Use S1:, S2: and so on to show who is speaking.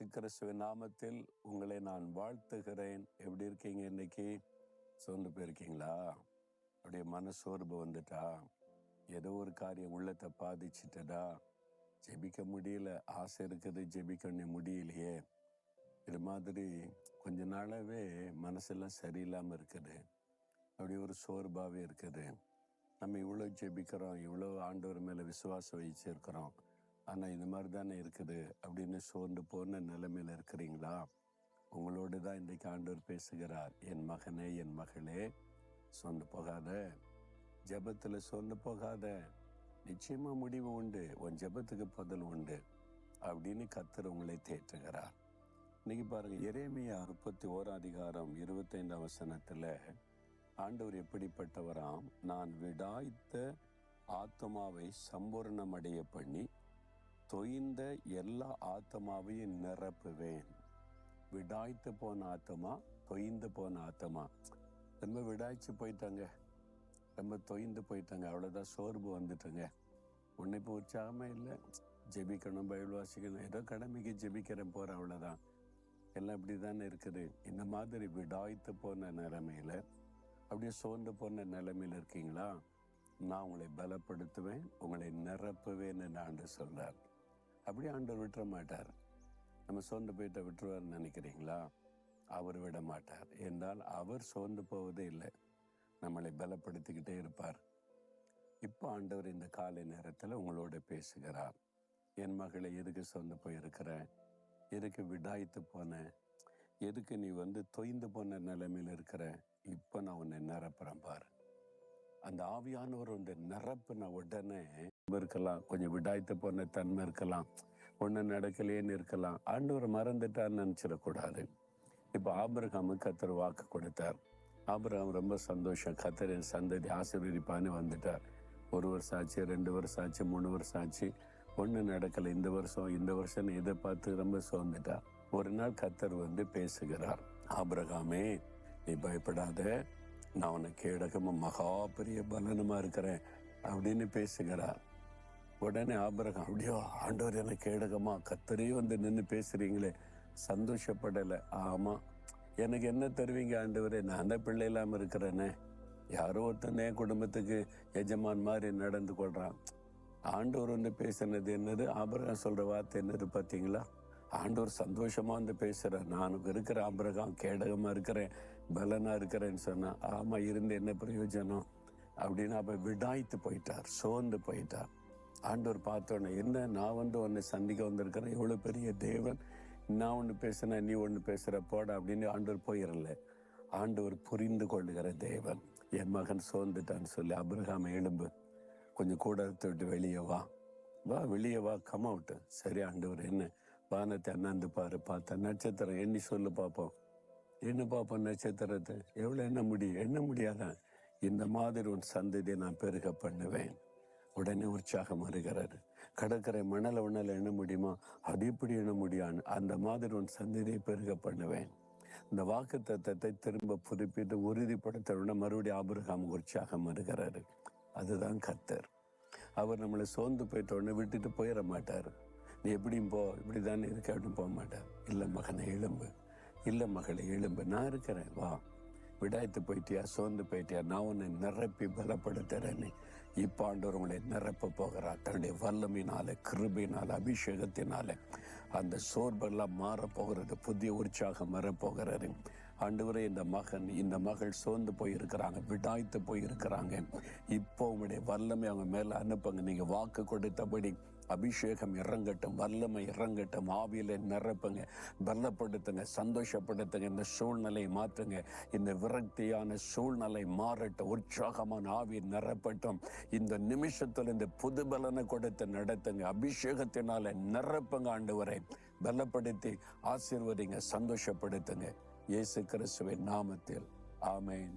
S1: திக்கரசுவின் நாமத்தில் உங்களை நான் வாழ்த்துகிறேன். எப்படி இருக்கீங்க இன்னைக்கு? சோர்ந்து போயிருக்கீங்களா? அப்படியே மனசோர்வு வந்துட்டா? ஏதோ ஒரு காரியம் உள்ளத்தை பாதிச்சுட்டதா? ஜெபிக்க முடியல. ஆசை இருக்குது ஜெபிக்க முடியலையே. இது மாதிரி கொஞ்ச நாளாவே மனசெல்லாம் சரியில்லாமல் இருக்குது. அப்படி ஒரு சோர்வாகவே இருக்குது. நம்ம இவ்வளோ ஜெபிக்கிறோம் இவ்வளோ ஆண்டவர் மேலே விசுவாசம் வச்சிருக்கிறோம். ஆனால் இந்த மாதிரி தானே இருக்குது அப்படின்னு சோர்ந்து போன நிலைமையில் இருக்கிறீங்களா? உங்களோடு தான் இன்றைக்கு ஆண்டவர் பேசுகிறார். என் மகனே என் மகளே சோர்ந்து போகாத. ஜெபத்தில் சோர்ந்து போகாத. நிச்சயமாக முடிவு உண்டு. உன் ஜெபத்துக்கு பதில் உண்டு அப்படின்னு கத்தர் உங்களை தேற்றுகிறார். இன்னைக்கு பாருங்க இறைமையா முப்பத்தி ஓராம் அதிகாரம் இருபத்தைந்தாம் வசனத்துல ஆண்டவர் எப்படிப்பட்டவராம்? நான் விடாய்த்த ஆத்மாவை சம்பூர்ணமடைய பண்ணி தொய்ந்த எல்லா ஆத்மாவையும் நிரப்புவேன். விடாய்த்து போன ஆத்மா தொய்ந்து போன ஆத்மா. ரொம்ப விடாய்ச்சி போயிட்டாங்க. ரொம்ப தொய்ந்து போயிட்டாங்க. அவ்வளோதான் சோர்வு வந்துட்டாங்க. உன்னை இப்போ உற்சாகமே இல்லை. ஜெபிக்கணும் பயில் வாசிக்கணும். ஏதோ கடமைக்கு ஜெபிக்கிறேன் போகிற அவ்வளோதான் எல்லாம் இப்படி தானே இருக்குது. இந்த மாதிரி விடாய்த்து போன நிலைமையில அப்படியே சோர்ந்து போன நிலைமையில இருக்கீங்களா? நான் உங்களை பலப்படுத்துவேன் உங்களை நிரப்புவேன்னு ஆண்டு சொல்றார். அப்படியே ஆண்டவர் விட்டுற மாட்டார். நம்ம சோர்ந்து போயிட்ட விட்டுருவார்னு நினைக்கிறீங்களா? அவர் விட மாட்டார். என்றால் அவர் சோர்ந்து போவதே இல்லை. நம்மளை பலப்படுத்திக்கிட்டே இருப்பார். இப்போ ஆண்டவர் இந்த காலை நேரத்தில் உங்களோட பேசுகிறார். என் மகளை எதுக்கு சோர்ந்து போயிருக்கிற? எதுக்கு விடாய்த்து போன? எதுக்கு நீ வந்து தொய்ந்து போன நிலைமையில் இருக்கிற? இப்போ நான் உன்னை நிரப்புறேன் பாரு. அந்த ஆவியானவர் வந்து நிரப்புன உடனே இருக்கலாம். கொஞ்சம் விடாய்த்து போன தன்மை இருக்கலாம். ஒன்று நடக்கலேன்னு இருக்கலாம். ஆண்டவர் மறந்துட்டான்னு நினச்சிடக்கூடாது. இப்போ ஆபிரகாமு கத்தர் வாக்கு கொடுத்தார். ஆபிரகாம் ரொம்ப சந்தோஷம். கத்தரின் சந்ததி ஆசீர்வதிப்பான்னு வந்துட்டார். ஒரு வருஷம் ஆச்சு ரெண்டு வருஷம் ஆச்சு மூணு வருஷம் ஆச்சு. ஒன்று நடக்கலை. இந்த வருஷம் இந்த வருஷம் இதை பார்த்து ரொம்ப சோர்ந்துட்டார் ஒரு நாள் கத்தர் வந்து பேசுகிறார். ஆபிரகாமே நீ பயப்படாத. நான் உனக்கு கேடகமா மகா பெரிய பலனமாக இருக்கிறேன். அப்படின்னு பேசுகிறார். உடனே ஆபரகம் அப்படியோ ஆண்டவர் எனக்கு கேடகமா? கத்தரே வந்து நின்று பேசுறீங்களே. சந்தோஷப்படலை. ஆமா எனக்கு என்ன தருவீங்க ஆண்டவரே? நான் தான் பிள்ளை இல்லாமல் இருக்கிறேனே. யாரோ ஒருத்தன் என் குடும்பத்துக்கு எஜமான் மாதிரி நடந்து கொள்றான். ஆண்டவர் வந்து பேசுனது என்னது? ஆபரகம் சொல்ற வார்த்தை என்னது பார்த்தீங்களா? ஆண்டவர் சந்தோஷமா வந்து பேசுற நான் இருக்கிற ஆபரகம் கேடகமா இருக்கிறேன் பலனா இருக்கிறேன்னு சொன்னா ஆமா இருந்து என்ன பிரயோஜனம்? அப்படின்னு அப்ப விடாய்த்து போயிட்டார் சோர்ந்து போயிட்டார். ஆண்டவர் பார்த்தோன்னே என்ன? நான் வந்து உன்னை சந்திக்க வந்திருக்கிறேன். எவ்வளோ பெரிய தேவன். நான் ஒன்று பேசுனா நீ ஒன்று பேசுகிற போட அப்படின்னு ஆண்டவர் போயிடல ஆண்டவர் புரிந்து கொள்ளுகிற தேவன். என் மகன் சோர்ந்துட்டான்னு சொல்லி அபிரகாம் எலும்பு கொஞ்சம் கூட விட்டு வெளியே வா. வா வெளியே வா. கம் அவுட்டு சரி ஆண்டவர் என்ன? வானத்தை அண்ணாந்து பாரு பார்த்த நட்சத்திரம். எண்ணி சொல்லு பார்ப்போம் என்ன பார்ப்போம் நட்சத்திரத்தை? எவ்வளோ என்ன முடியும்? என்ன முடியாதான் இந்த மாதிரி உன் சந்ததியை நான் பெருக பண்ணுவேன். உடனே உற்சாகம் வருகிறாரு கடற்கரை மணல உணல எண்ண முடியுமா? அது இப்படி எண்ண முடியாது? அந்த மாதிரி உன் சந்ததியை பெருக பண்ணுவேன். இந்த வாக்கு தத்தத்தை திரும்ப புதுப்பித்து உறுதிப்படுத்த மறுபடியும் ஆபிரகாம் உற்சாகம் வருகிறாரு அதுதான் கத்தர் அவர் நம்மளை சோர்ந்து போயிட்ட உடனே விட்டுட்டு போயிட மாட்டார். நீ எப்படியும் போ இப்படி தானே இருக்க அப்படின்னு போக மாட்டார். இல்லை மகனை எலும்பு இல்லை மகளை எலும்பு நான் இருக்கிறேன் வா. விடாய்த்து போயிட்டியா சோர்ந்து போயிட்டியா? நான் உன்னை நிரப்பி பலப்படுத்துறேன்னு இப்போ ஆண்டவர் உங்களை நிரப்ப போகிறார். தன்னுடைய வல்லமினால கிருபினால அபிஷேகத்தினால. அந்த சோர்வெல்லாம் மாறப்போகிறது புதிய உற்சாகம் வரப்போகிறாரு ஆண்டவரே இந்த மகன் இந்த மகள் சோர்ந்து போயிருக்கிறாங்க விடாய்த்து போயிருக்கிறாங்க. இப்போ உங்களுடைய வல்லமை அவங்க மேல அனுப்புங்க. நீங்க வாக்கு கொடுத்தபடி அபிஷேகம் இறங்கட்டும் வல்லமை இறங்கட்டும் ஆவியில நிரப்புங்க. பலப்படுத்துங்க சந்தோஷப்படுத்துங்க இந்த சூழ்நிலையை மாற்றுங்க. இந்த விரக்தியான சூழ்நிலை மாறட்டும் உற்சாகமான ஆவி நிரப்பட்டும். இந்த நிமிஷத்துல இந்த புது பலனை கொடுத்து நடத்துங்க. அபிஷேகத்தினால நிரப்புங்க ஆண்டு வரை பலப்படுத்தி ஆசீர்வதிங்க சந்தோஷப்படுத்துங்க. இயேசு கிறிஸ்துவின் நாமத்தில். ஆமேன்.